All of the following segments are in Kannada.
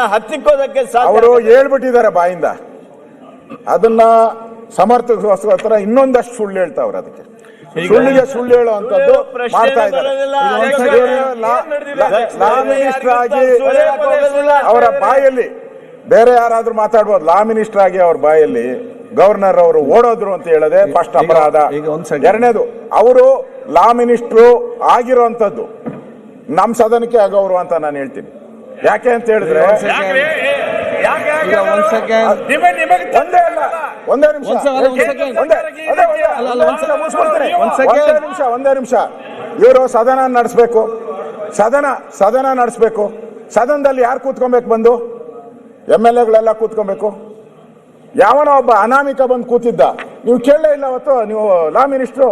ಹತ್ತಿಕ್ಕೋದಕ್ಕೆ ಅವರು ಹೇಳ್ಬಿಟ್ಟಿದ್ದಾರೆ ಬಾಯಿಂದ. ಅದನ್ನ ಸಮರ್ಥಿಸೋಸ್ಕರ ಇನ್ನೊಂದಷ್ಟು ಸುಳ್ಳು ಹೇಳ್ತಾವ್ರೆ ಅದಕ್ಕೆ. ಸುಳ್ಳಿಗೆ ಸುಳ್ಳು ಹೇಳುವಂತದ್ದು ಮಾಡ್ತಾ ಇದ್ದಾರೆ. ಆಗಿ. ಅವರ ಬಾಯಲ್ಲಿ ಬೇರೆ ಯಾರಾದ್ರೂ ಮಾತಾಡ್ಬೋದು. ಲಾ ಮಿನಿಸ್ಟರ್ ಆಗಿ ಅವ್ರ ಬಾಯಲ್ಲಿ ಗವರ್ನರ್ ಅವರು ಓಡೋದ್ರು ಅಂತ ಹೇಳದೆ ಫಸ್ಟ್ ಅಪರಾಧ. ಎರಡನೇದು ಅವರು ಲಾ ಮಿನಿಸ್ಟ್ರು ಆಗಿರುವಂತದ್ದು ನಮ್ ಸದನಕ್ಕೆ ಅಗೌರವ ಅಂತ ನಾನು ಹೇಳ್ತೀನಿ. ಯಾಕೆ ಅಂತ ಹೇಳಿದ್ರೆ ಒಂದ್ ಅಲ್ಲ ಒಂದೇ ನಿಮಿಷ. ಒಂದ್. ಒಂದೇ ನಿಮಿಷ. ಒಂದೇ ನಿಮಿಷ. ಇವರು ಸದನ ನಡೆಸಬೇಕು. ಸದನ ಸದನ ನಡೆಸಬೇಕು. ಸದನದಲ್ಲಿ ಯಾರು ಕೂತ್ಕೊಬೇಕು ಬಂದು? ಎಂ ಎಲ್ ಎಗಳೆಲ್ಲ ಕೂತ್ಕೊಬೇಕು. ಯಾವನೋ ಒಬ್ಬ ಅನಾಮಿಕ ಬಂದು ಕೂತಿದ್ದ. ನೀವು ಕೇಳಲೇ ಇಲ್ಲ ಅವತ್ತು ನೀವು ಲಾ ಮಿನಿಸ್ಟ್ರು.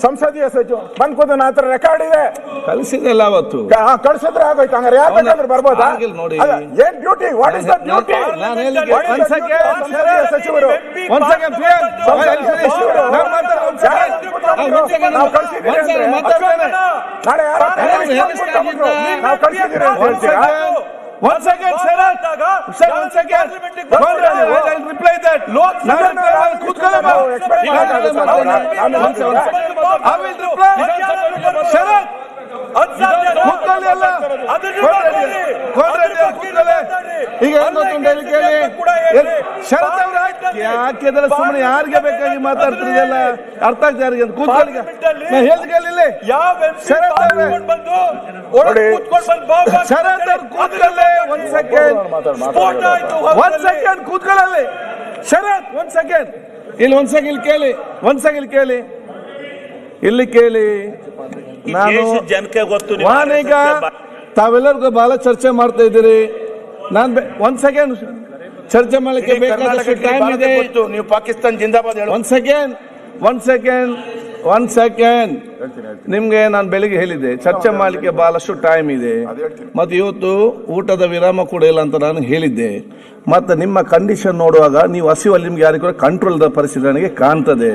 ಸಂಸದೀಯ ಸಚಿವ ಬಂದ್ ಕೂತು ನನ್ನ ಹತ್ರ ರೆಕಾರ್ಡ್ ಇದೆ ಕಲಿಸಿದೆಲ್ಲ ಅವತ್ತು ಕಳ್ಸಿದ್ರೆ ಆಗೋಯ್ತು ಹಂಗಾರೆ ಯಾರು ಅವ್ನ- ಬರ್ಬೋದಾ ನೋಡಿ. ಏನ್ duty what is the duty of ಸಂಸದೀಯ ಸಚಿವರು ಸಚಿವರು ನಾನು ಮಾತಾಡ- ಒಂದ್ second. ಯಾರು ಆ, ಒಂದ್ second. ನಾವು ಕಳ್ಸಿದ್ದೀರಿ ಒಂದ್ second, ಅಂದ್ರೆ- ಮಾತಾಡ್ತೇನೆ. ನಾಳೆ ಯಾರೋ ಯಾರು terrorist ಹೇಳಿಸ್ತಾ ಬಂದ್ಬಿಟ್ರು. ಇದ್ದ? ನಾವು ಕಳ್ಸಿದ್ದೀರಿ ಅಂತ ಒಂದ್ ಹೇಳ್ತೀರಾ? second. ಒಂದ್ second Sharath sir reply that ಅವ್ರು ಕೂತ್ಕೊಳ್ಳಿ ಈಗ ಏನ್ ಹೇಳಿ. ಕೇಳಿ ಶರತ್ ಅವ್ರ ಯಾಕೆ ಸುಮ್ಮನೆ ಯಾರಿಗೆ ಬೇಕಾಗಿ ಮಾತಾಡ್ತಿರಲ್ಲ ಅರ್ಥ ಆಗ್ತಾ ಯಾರಿಗೆ ಅಂತ ಕೂತ್ಕೊಳ್ಳಿ ಹೇಳ್ದ ಕೇಳಿಲ್ಲ ಶರತ್ ಅವ್ರೆ. ಶರತ್ ಅವ್ರು ಕೂತ್ಕೊಳ್ಳಿ. ಒಂದ್ ಸೆಕೆಂಡ್. ಒಂದ್ ಸೆಕೆಂಡ್ ಕೂತ್ಕೊಳ್ಳಲ್ಲಿ ಶರತ್ ಒಂದ್ ಸೆಕೆಂಡ್ ಇಲ್ಲಿ ಒಂದ್ ಸೆಕೆಂಡ್ ಇಲ್ಲಿ ಕೇಳಿ ಒಂದ್ ಸೆಕೆಂಡ್ ಇಲ್ಲಿ ಕೇಳಿ. ಇಲ್ಲಿ ಕೇಳಿ. ನಾನು ನಾನೀಗ ತಾವೆಲ್ಲರಿಗೂ ಬಹಳ ಚರ್ಚೆ ಮಾಡ್ತಾ ಇದ್ದೀರಿ. ನಾನು ಒಂದ್ ಸೆಕೆಂಡ್ ಚರ್ಚೆ ಮಾಡಲಿಕ್ಕೆ ಬೇಕಾದಷ್ಟು ಟೈಮ್ ಇದೆ. ನೀವು ಪಾಕಿಸ್ತಾನ ಜಿಂದಾಬಾದ್ ಹೇಳು. ಒಂದ್ ಸೆಕೆಂಡ್ ಒಂದ್ ಸೆಕೆಂಡ್ ಒಂದ್ ಸೆಕೆಂಡ್. ನಿಮ್ಗೆ ನಾನು ಬೆಳಿಗ್ಗೆ ಹೇಳಿದ್ದೆ ಚರ್ಚೆ ಮಾಡಲಿಕ್ಕೆ ಬಹಳಷ್ಟು ಟೈಮ್ ಇದೆ. ಮತ್ತೆ ಇವತ್ತು ಊಟದ ವಿರಾಮ ಕೂಡ ಇಲ್ಲ ಅಂತ ನಾನು ಹೇಳಿದ್ದೆ. ಮತ್ತೆ ನಿಮ್ಮ ಕಂಡೀಷನ್ ನೋಡುವಾಗ ನೀವು ಹಸಿವಲ್ಲಿ ನಿಮ್ಗೆ ಯಾರಿಗೂ ಕಂಟ್ರೋಲ್ ಪರಿಸ್ಥಿತಿ ನನಗೆ ಕಾಣ್ತದೆ.